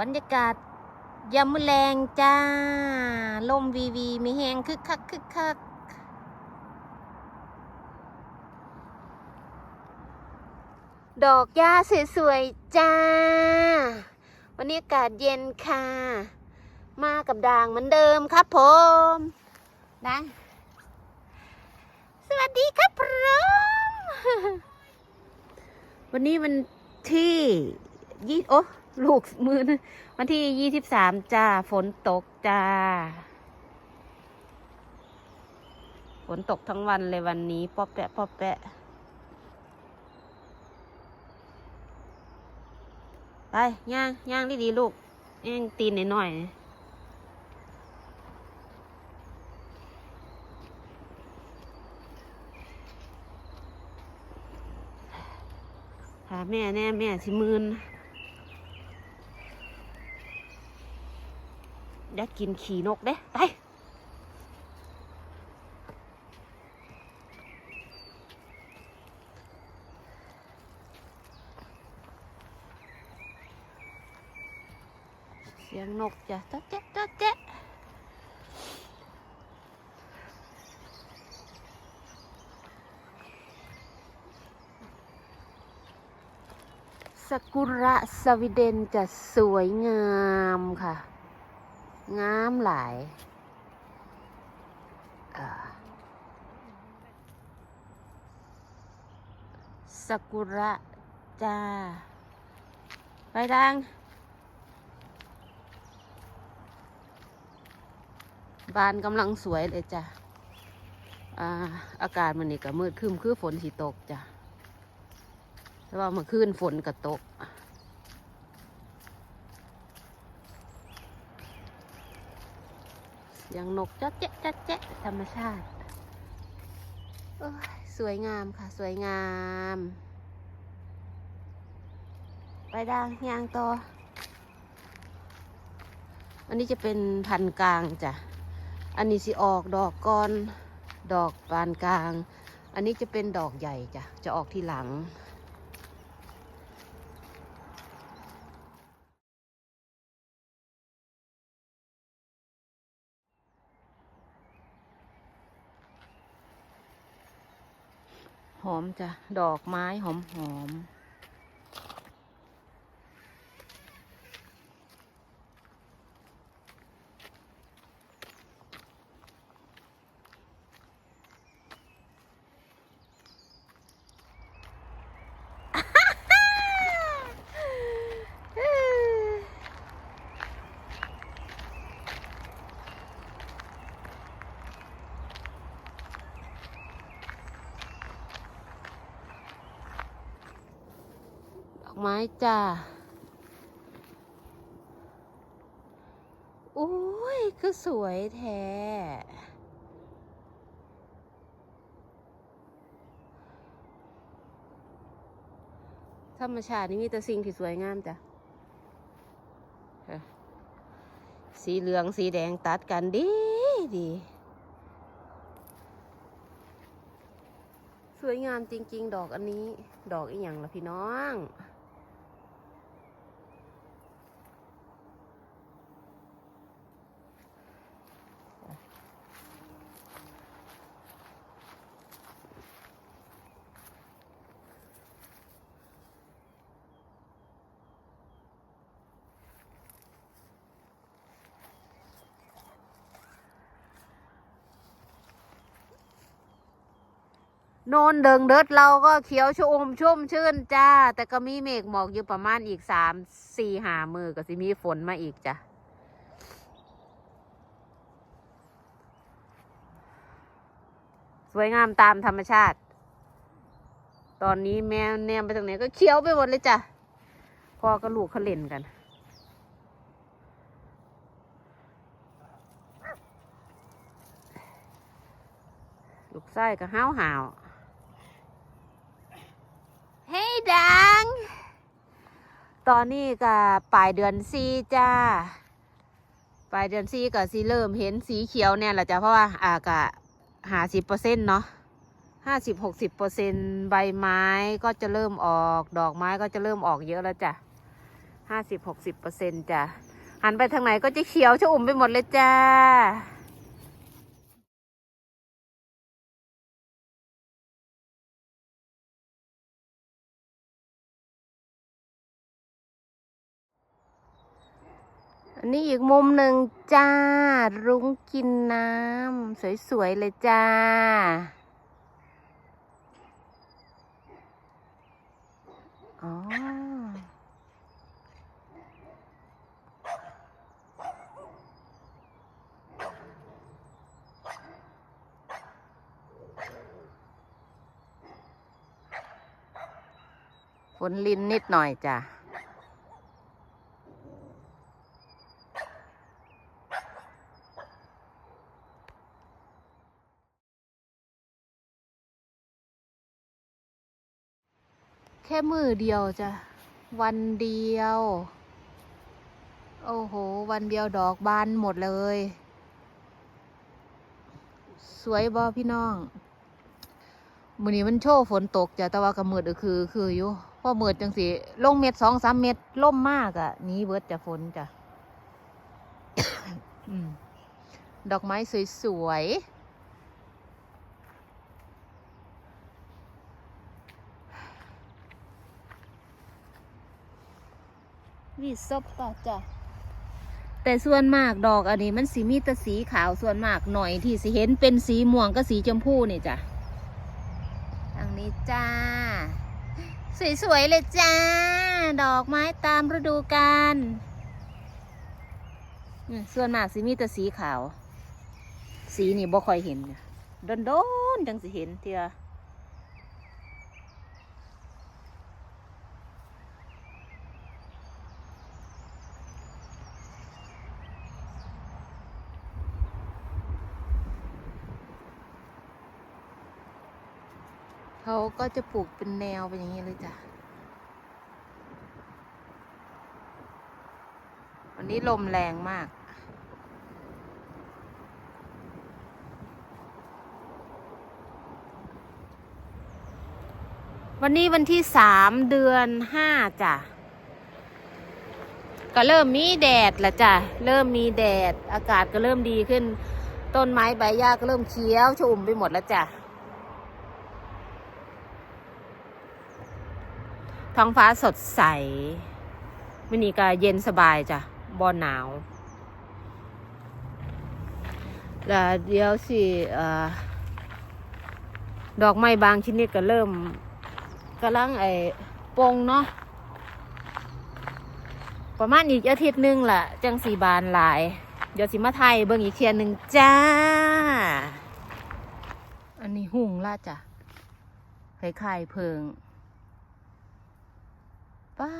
บรรยากาศยามมือแรงจ้า ลมวีวีมีแหงคึกคักคึกคักดอกหญ้าสวยๆ จ้า วันนี้อากาศเย็นค่ะ มากับด่างเหมือนเดิมครับผมด่างสวัสดีครับพร้อมวันนี้วันที่ยี่โอ้ ลูกมือนะวันที่ยี่สิบสามจ้า ฝนตกจ้า ฝนตกทั้งวันเลยวันนี้ป๊อปแปะป๊อปแปะ ไป ย่าง ย่างดีๆลูกย่างตีนหน่อยๆหาแม่แน่แม่สิมืน อยากินขี่นกเด้ไปเสียงนกจ้ะจ๊ะแจ๊ะจ๊ะแจ๊ะสกุระสวีเดนจะสวยงามค่ะ งามหลายสกุระจ้า ไปดัง บานกำลังสวยเลยจ้ะอาอากาศมันนี่ก็มืดครึมคือฝนสิตกจ้ะแต่ว่าเมื่อคืนฝนก็ตก เสี ยงนกจ๊ะแจ๊ะจ๊ะแจ๊ะธรรมชาติสวยงามค่ะ สวยงาม ไปดังยางต่ออันนี้จะเป็นพันกลางจ้ะ อันนี้สิออกดอกก่อน ดอกปานกลาง อันนี้จะเป็นดอกใหญ่จ้ะ จะออกทีหลัง ห อมจ้ะ ดอกไม้หอมหอม ไม้จ้าโอ้ยคือสวยแท้ธรรมชาตินี่มีแต่สิ่งที่สวยงามจ้ะ สีเหลืองสีแดงตัดกันดีดี สวยงามจริง ๆ ดอกอันนี้ ดอกอีหยังล่ะพี่น้อง โนนเดิงเดิดเราก็เขียวชอุ่มชุ่มชื่นจ้า แต่ก็มีเมฆหมอกอยู่ประมาณอีกสามสี่หามือก็สิมีฝนมาอีกจ้ะสวยงามตามธรรมชาติ ตอนนี้แม่แนมไปทางไหนก็เขียวไปหมดเลยจ้ะพ่อก็ลูกเขาเล่นกันลูกไส้ก็ห้าวหาวเฮ้ย ดัง ตอนนี้ก็ปลายเดือนซีจ้า ปลายเดือนซีก็สีเริ่มเห็นสีเขียวเนี่ยแหละจ้ะเพราะว่าอากะหาสิบเปอร์เซ็นต์เนาะห้าสิบหกสิบเปอร์เซ็นใบไม้ก็จะเริ่มออก ดอกไม้ก็จะเริ่มออกเยอะแล้วจ้ะห้าสิบหกสิบเปอร์เซ็นจ้ะหันไปทางไหนก็จะเขียวชอุ่มไปหมดเลยจ้า นนี้อีกมุมหนึ่งจ้า รุ้งกินน้ำสวยๆเลยจ้า อ๋อ ฝนลินนิดหน่อยจ้ะ แค่มือเดียวจ้ะ วันเดียว โอ้โห วันเดียวดอกบานหมดเลย สวยบอพี่น้องมือนี้มันโชว์ฝนตกจ้ะแต่ว่าก็มืดก็คือ คืออยู่พอมืดจังสิลงเม็ดสองสามเม็ดล่มมากอะ่ะนี้เบิดจะฝนจ้ะดอกไม้สวยๆ วีซบต่อจ้ะแต่ส่วนมากดอกอันนี้มันสีมีแต่สีขาวส่วนมากหน่อยที่สิเห็นเป็นสีม่วงก็สีชมพูนี่จ้ะทางนี้จ้า สวยๆเลยจ้า ดอกไม้ตามฤดูกาลส่วนมากสีมีแต่สีขาว สีนี่บ่ค่อยเห็นโดนๆจังสิเห็นเทีย ก็จะปลูกเป็นแนวเป็นอย่างนี้เลยจ้ะ วันนี้ลมแรงมาก วันนี้วันที่สามเดือนห้าจ้ะ ก็เริ่มมีแดดละจ้ะ เริ่มมีแดด อากาศก็เริ่มดีขึ้น ต้นไม้ใบหญ้าก็เริ่มเขียวชอุ่มไปหมดแล้วจ้ะ ท้องฟ้าสดใสวันนี้ก็เย็นสบายจ้ะบอหนาว แล้วเดี๋ยวสิดอกไม้บางชนิดก็เริ่มกำลังไอ้ปงเนาะประมาณอีกอาทิตย์หนึงล่ะ จังสีบานหลาย เดี๋ยวสิมาไทยเบิ่งอีกเทียนหนึ่งจ้า อันนี้หุ่งล่ะจ้ะคล้ายๆเพิง ป้า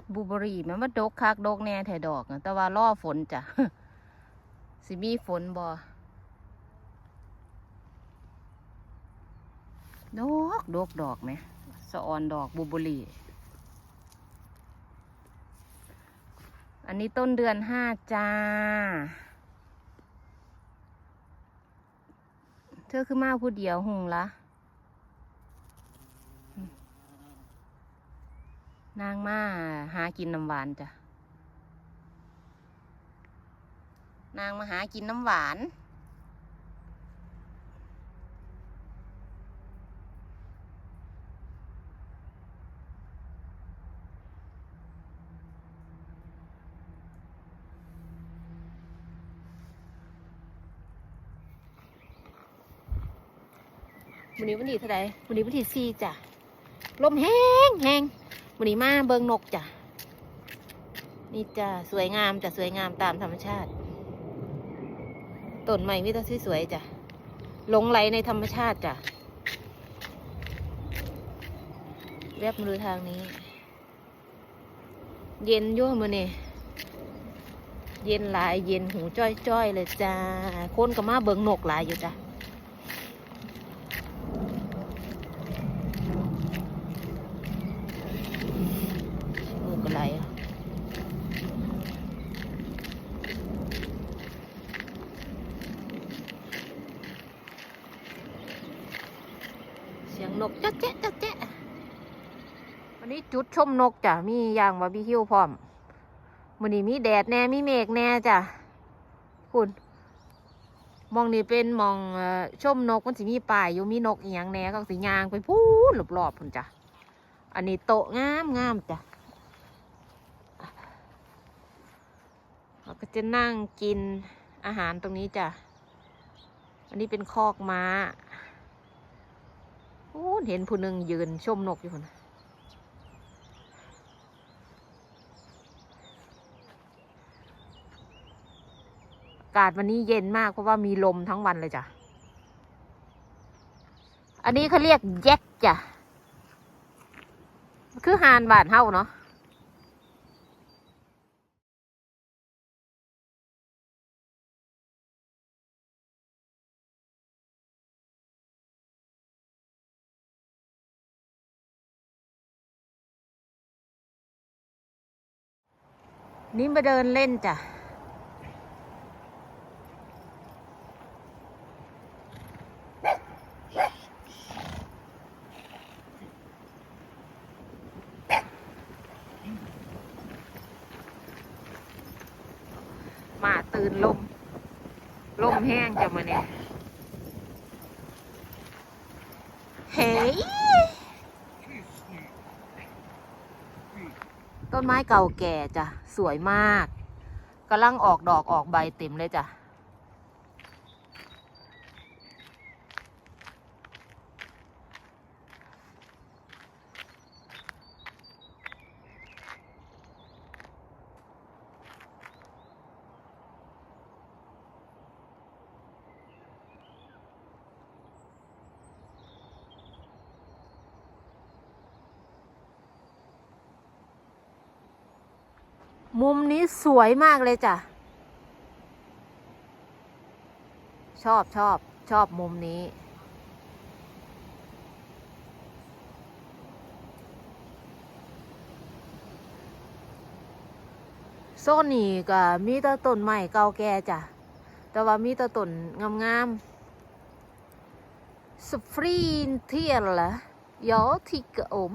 ดบลูเบอรี่แมันว่าดกคักดกแน่แถดอกอะแต่ว่าล่อฝนจ้ะสิมีฝนบ่ดอกดกดอกไหมสะออนดอกบลูเบอรี่ อันนี้ต้นเดือนห้าจ้า เธอคือมาผู้เดียวหุงละ นางมาหากินน้ำหวานจ้ะ นางมาหากินน้ำหวาน วันนี้วันที่เท่าไหร่วันนี้วันที่สี่จ้ะ ลมแห้งแห้ง วันนี้มาเบิงนกจ้ะนี่จ้ะสวยงามจ้ะสวยงามตามธรรมชาติต้นใหม่มีแต่สวยๆจ้ะหลงไหลในธรรมชาติจ้ะแวบมาดูทางนี้ เย็นยั่วมือนี่เย็นหลายเย็นหูจ้อยๆเลยจ้าคนก็มาเบิงนกหลายอยู่จ้ะ มูกอะไรอะ เสียง นกจ๊ะแจ๊ะจ๊ะแจ๊ะวันนี้จุดชมนกจ้ะมียางบาร์บีคิวพร้อมมื้อนี้มีแดดแน่มีเมฆแน่จ้ะคุณมองนี่เป็นมองชมนกมันสิมีป่ายอยู่มีนกอียงแน่ก็สิย่างไปพูนรอบๆพุ่นจ้ะอันนี้โตงามงามจ้ะเราก็จะนั่งกินอาหารตรงนี้จ้ะ อันนี้เป็นคอกม้า เห็นผู้หนึ่งยืนชมนกอยู่คนน่ะอากาศวันนี้เย็นมากเพราะว่ามีลมทั้งวันเลยจ้ะ อันนี้เขาเรียกแยกจ้ะ คือหานบานเฮาเนาะ นี่มาเดินเล่นจ้ะ มาตื่นลม ลมแห้งจะมาเนี่ย เฮ้ย ต้นไม้เก่าแก่จ้ะ สวยมากกำลังออกดอกออกใบเต็มเลยจ้ะ มุมนี้สวยมากเลยจ้ะ ชอบชอบชอบมุมนี้ โซนนี้ก็มีแต่ต้นไม้เก่าแก่จ้ะ แต่ว่ามีแต่ต้นงามๆสฟรีนเทียร์ละยอทิกอม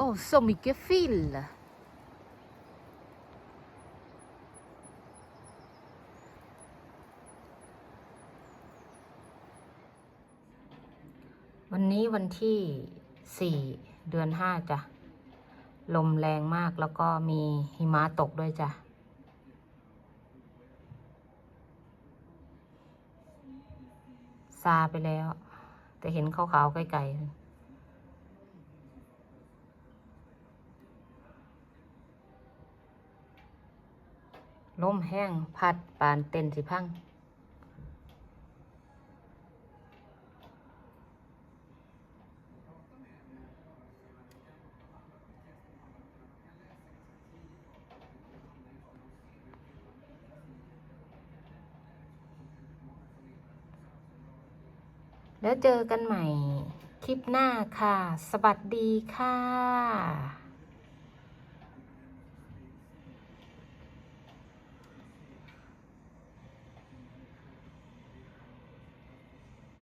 Oh, så mycket fill. วันนี้วันที่สี่เดือนห้าจ้ะ ลมแรงมากแล้วก็มีหิมะตกด้วยจ้ะซาไปแล้ว แต่เห็นขาวๆไกลๆ ลมแห้งพัดปานเต็นสิพัง แล้วเจอกันใหม่คลิปหน้าค่ะ สวัสดีค่ะ